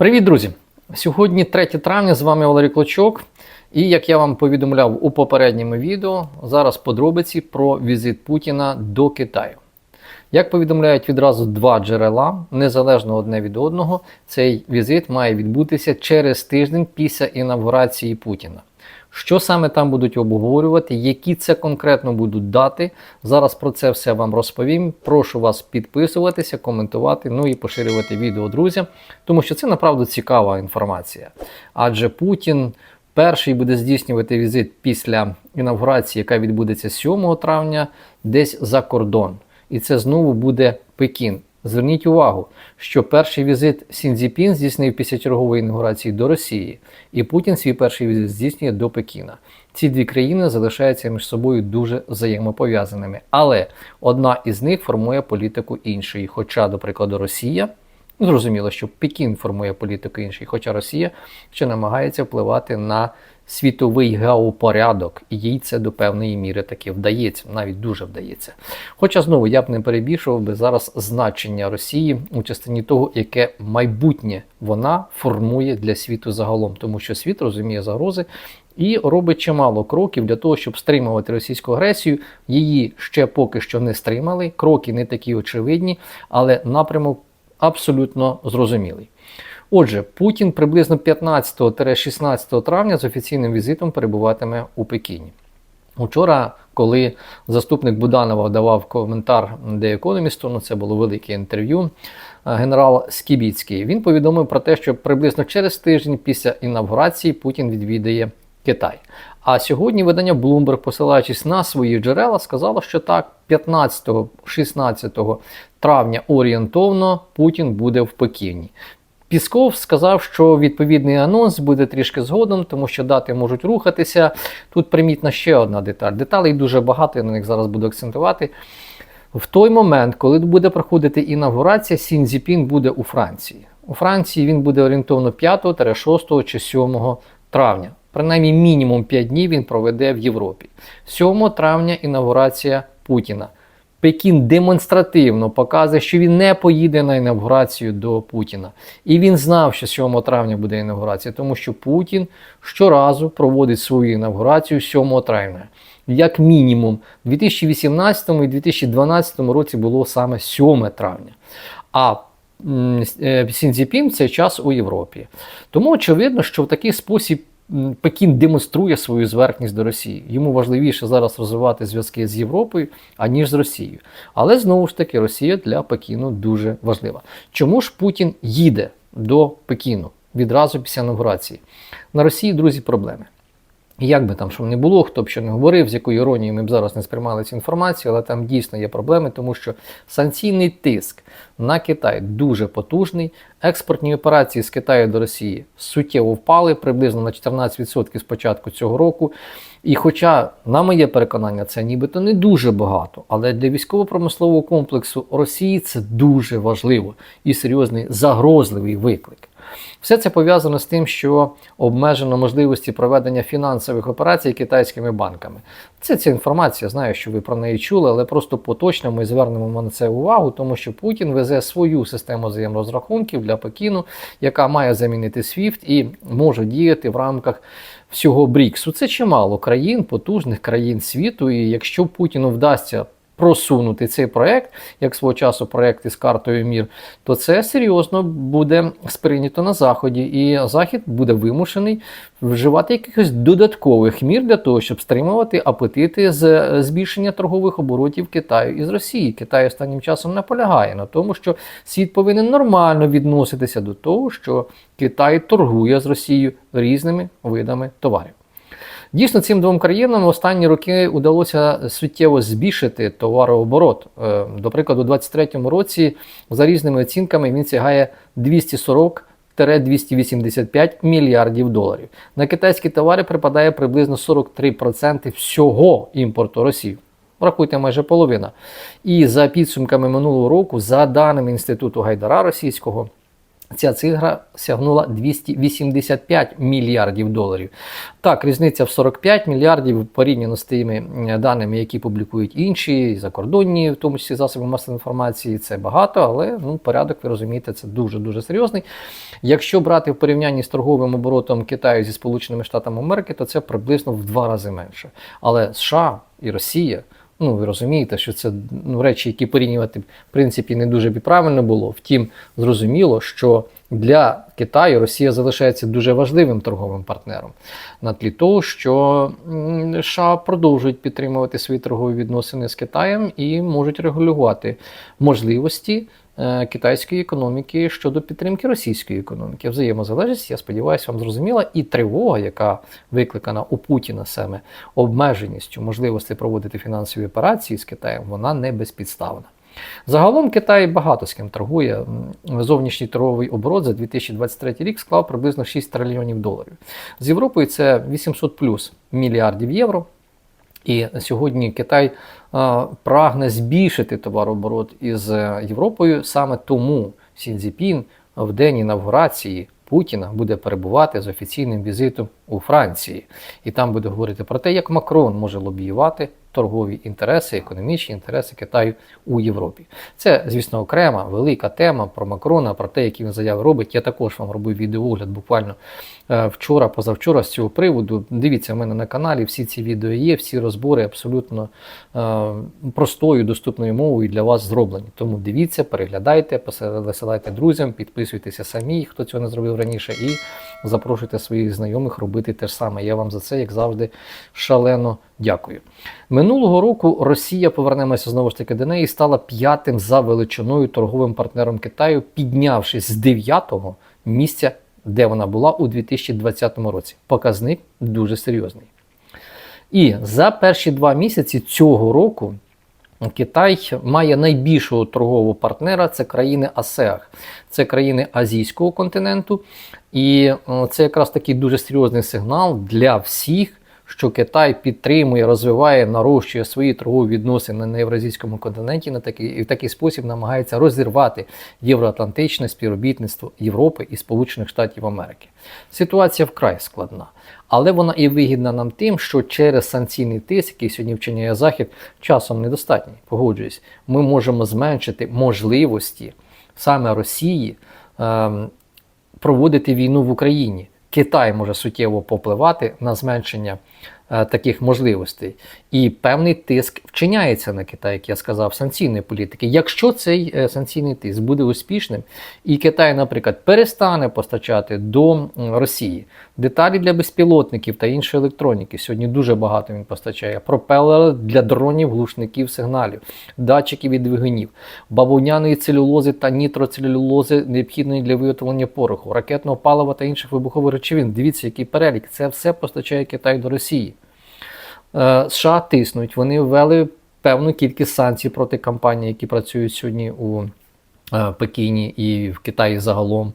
Привіт, друзі! Сьогодні 3 травня, з вами Валерій Клочок. І як я вам повідомляв у попередньому відео, зараз подробиці про візит Путіна до Китаю. Як повідомляють відразу два джерела, незалежно одне від одного, цей візит має відбутися через тиждень після інавгурації Путіна. Що саме там будуть обговорювати, які це конкретно будуть дати. Зараз про це все вам розповім. Прошу вас підписуватися, коментувати, ну і поширювати відео друзям, тому що це направду цікава інформація. Адже Путін перший буде здійснювати візит після інавгурації, яка відбудеться 7 травня, десь за кордон. І це знову буде Пекін. Зверніть увагу, що перший візит Сінзіпін здійснив після чергової інаугурації до Росії, і Путін свій перший візит здійснює до Пекіна. Ці дві країни залишаються між собою дуже взаємопов'язаними. Але одна із них формує політику іншої. Хоча, до прикладу, Росія, зрозуміло, що Пекін формує політику іншої, хоча Росія ще намагається впливати на світовий геопорядок, і їй це до певної міри таки вдається, навіть дуже вдається. Хоча знову я б не перебільшував би зараз значення Росії у частині того, яке майбутнє вона формує для світу загалом, тому що світ розуміє загрози. І робить чимало кроків для того, щоб стримувати російську агресію. Її ще поки що не стримали. Кроки не такі очевидні, але напрямок абсолютно зрозумілий. Отже, Путін приблизно 15-16 травня з офіційним візитом перебуватиме у Пекіні. Учора, коли заступник Буданова давав коментар The Economist, ну це було велике інтерв'ю, генерал Скібіцький, він повідомив про те, що приблизно через тиждень після інавгурації Путін відвідає Китай. А сьогодні видання Bloomberg, посилаючись на свої джерела, сказало, що так, 15-16 травня орієнтовно Путін буде в Пекіні. Пісков сказав, що відповідний анонс буде трішки згодом, тому що дати можуть рухатися. Тут примітна ще одна деталь. Деталей дуже багато, я на них зараз буду акцентувати. В той момент, коли буде проходити інавгурація, Сінзіпін буде у Франції. У Франції він буде орієнтовно 5, 6 чи 7 травня. Принаймні мінімум 5 днів він проведе в Європі. 7 травня інавгурація Путіна. Пекін демонстративно показує, що він не поїде на інавгурацію до Путіна. І він знав, що 7 травня буде інавгурація, тому що Путін щоразу проводить свою інавгурацію 7 травня. Як мінімум, у 2018 і 2012 році було саме 7 травня. А Сінзіпін в цей час у Європі. Тому очевидно, що в такий спосіб Пекін демонструє свою зверхність до Росії. Йому важливіше зараз розвивати зв'язки з Європою, аніж з Росією. Але знову ж таки, Росія для Пекіну дуже важлива. Чому ж Путін їде до Пекіну відразу після інаугурації? На Росії, друзі, проблеми. Як би там що не було, хто б що не говорив, з якою іронією ми б зараз не сприймали цю інформацію, але там дійсно є проблеми, тому що санкційний тиск на Китай дуже потужний. Експортні операції з Китаю до Росії суттєво впали приблизно на 14% з початку цього року. І хоча, на моє переконання, це нібито не дуже багато, але для військово-промислового комплексу Росії це дуже важливо і серйозний загрозливий виклик. Все це пов'язано з тим, що обмежено можливості проведення фінансових операцій китайськими банками. Це ця інформація, знаю, що ви про неї чули, але просто поточно ми звернемо на це увагу, тому що Путін везе свою систему взаєморозрахунків для Пекіну, яка має замінити SWIFT і може діяти в рамках всього Бріксу. Це чимало країн, потужних країн світу. І якщо Путіну вдасться просунути цей проект, як свого часу проект із картою Мір, то це серйозно буде сприйнято на Заході, і Захід буде вимушений вживати якихось додаткових мір для того, щоб стримувати апетити з збільшення торгових оборотів Китаю із Росії. Китай останнім часом наполягає на тому, що світ повинен нормально відноситися до того, що Китай торгує з Росією різними видами товарів. Дійсно, цим двом країнам останні роки удалося суттєво збільшити товарооборот. Е, до прикладу, у 2023 році, за різними оцінками, він сягає 240 285 мільярдів доларів. На китайські товари припадає приблизно 43% всього імпорту Росії. Рахуйте майже половина. І за підсумками минулого року, за даними Інституту Гайдара Російського, Ця цифра сягнула 285 мільярдів доларів. Так, різниця в 45 мільярдів порівняно з тими е, даними, які публікують інші закордонні, в тому числі засоби масової інформації. Це багато, але ну, порядок, ви розумієте, це дуже дуже серйозний. Якщо брати в порівнянні з торговим оборотом Китаю зі Сполученими Штатами Америки, то це приблизно в два рази менше. Але США і Росія. Ну, ви розумієте, що це ну, речі, які порівнювати в принципі не дуже правильно було. Втім, зрозуміло, що для Китаю Росія залишається дуже важливим торговим партнером на тлі того, що США продовжують підтримувати свої торгові відносини з Китаєм і можуть регулювати можливості китайської економіки щодо підтримки російської економіки. Взаємозалежність, я сподіваюся, вам зрозуміла, і тривога, яка викликана у Путіна саме обмеженістю можливості проводити фінансові операції з Китаєм, вона не безпідставна. Загалом Китай багато з ким торгує. Зовнішній торговий оборот за 2023 рік склав приблизно 6 трильйонів доларів. З Європою це 800 плюс мільярдів євро. І сьогодні Китай е, прагне збільшити товарооборот із е, Європою. Саме тому Сі Цзіпін в день інавгурації Путіна буде перебувати з офіційним візитом у Франції. І там буде говорити про те, як Макрон може лобіювати торгові інтереси, економічні інтереси Китаю у Європі. Це, звісно, окрема велика тема про Макрона, про те, які він заяви робить. Я також вам робив відеоогляд буквально вчора, позавчора з цього приводу. Дивіться, в мене на каналі всі ці відео є, всі розбори абсолютно е, простою, доступною мовою для вас зроблені. Тому дивіться, переглядайте, висилайте друзям, підписуйтеся самі, хто цього не зробив раніше, і запрошуйте своїх знайомих робити те ж саме. Я вам за це, як завжди, шалено дякую. Минулого року Росія, повернемося знову ж таки до неї, стала п'ятим за величиною торговим партнером Китаю, піднявшись з 9-го місця, де вона була у 2020 році. Показник дуже серйозний. І за перші два місяці цього року Китай має найбільшого торгового партнера це країни АСЕАХ, це країни Азійського континенту. І е, це якраз такий дуже серйозний сигнал для всіх, що Китай підтримує, розвиває, нарощує свої торгові відносини на євразійському континенті на такий, і в такий спосіб намагається розірвати євроатлантичне співробітництво Європи і Сполучених Штатів Америки. Ситуація вкрай складна, але вона і вигідна нам тим, що через санкційний тиск, який сьогодні вчиняє Захід, часом недостатній. Погоджуюсь, ми можемо зменшити можливості саме Росії. ем, проводити війну в Україні. Китай може суттєво попливати на зменшення таких можливостей. І певний тиск вчиняється на Китай, як я сказав, санкційної політики. Якщо цей е, санкційний тиск буде успішним, і Китай, наприклад, перестане постачати до Росії деталі для безпілотників та іншої електроніки. Сьогодні дуже багато він постачає. Пропелери для дронів, глушників, сигналів, датчиків і двигунів, бавовняної целюлози та нітроцелюлози, необхідної для виготовлення пороху, ракетного палива та інших вибухових речовин. Дивіться, який перелік. Це все постачає Китай до Росії. Е, США тиснуть. Вони ввели певну кількість санкцій проти компаній, які працюють сьогодні у е, Пекіні і в Китаї загалом.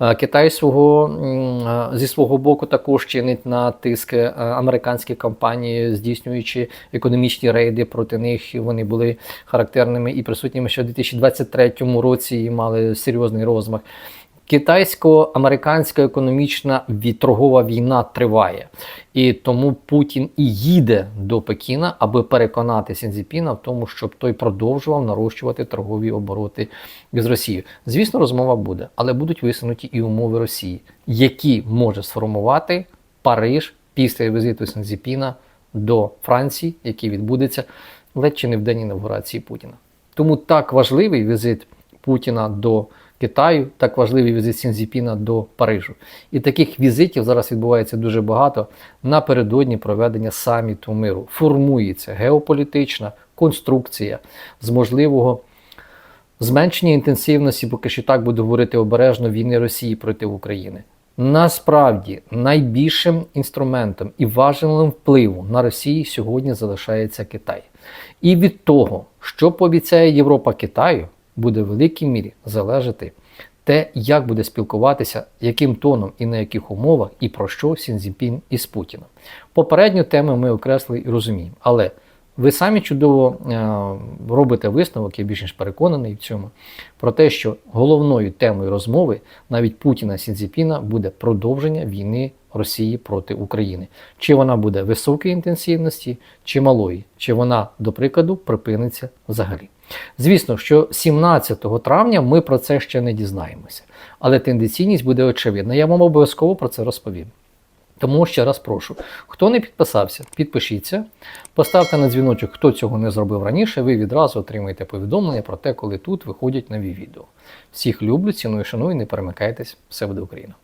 Е, Китай свого, зі свого боку також чинить на тиск американські компанії, здійснюючи економічні рейди проти них. Вони були характерними і присутніми ще в 2023 році і мали серйозний розмах. Китайсько-американська економічна торгова війна триває, і тому Путін і їде до Пекіна, аби переконати Сінзіпіна в тому, щоб той продовжував нарощувати торгові обороти з Росією. Звісно, розмова буде, але будуть висунуті і умови Росії, які може сформувати Париж після візиту Сінзіпіна до Франції, який відбудеться ледь чи не в день інавгурації Путіна. Тому так важливий візит Путіна до Китаю, так важливий візит Сінзіпіна до Парижу. І таких візитів зараз відбувається дуже багато напередодні проведення саміту миру. Формується геополітична конструкція з можливого зменшення інтенсивності, поки що так буду говорити обережно, війни Росії проти України. Насправді найбільшим інструментом і важливим впливу на Росію сьогодні залишається Китай. І від того, що пообіцяє Європа Китаю, буде в великій мірі залежати те, як буде спілкуватися, яким тоном і на яких умовах, і про що Сінзіпін із Путіном. Попередню тему ми окреслили і розуміємо, але Ви самі чудово е, робите висновок, я більш ніж переконаний в цьому, про те, що головною темою розмови навіть Путіна Сінзіпіна буде продовження війни Росії проти України. Чи вона буде високої інтенсивності, чи малої, чи вона, до прикладу, припиниться взагалі. Звісно, що 17 травня ми про це ще не дізнаємося, але тенденційність буде очевидна. Я вам обов'язково про це розповім. Тому ще раз прошу, хто не підписався, підпишіться, поставте на дзвіночок, хто цього не зробив раніше, ви відразу отримаєте повідомлення про те, коли тут виходять нові відео. Всіх люблю, ціную, шаную, не перемикайтесь, все буде Україна!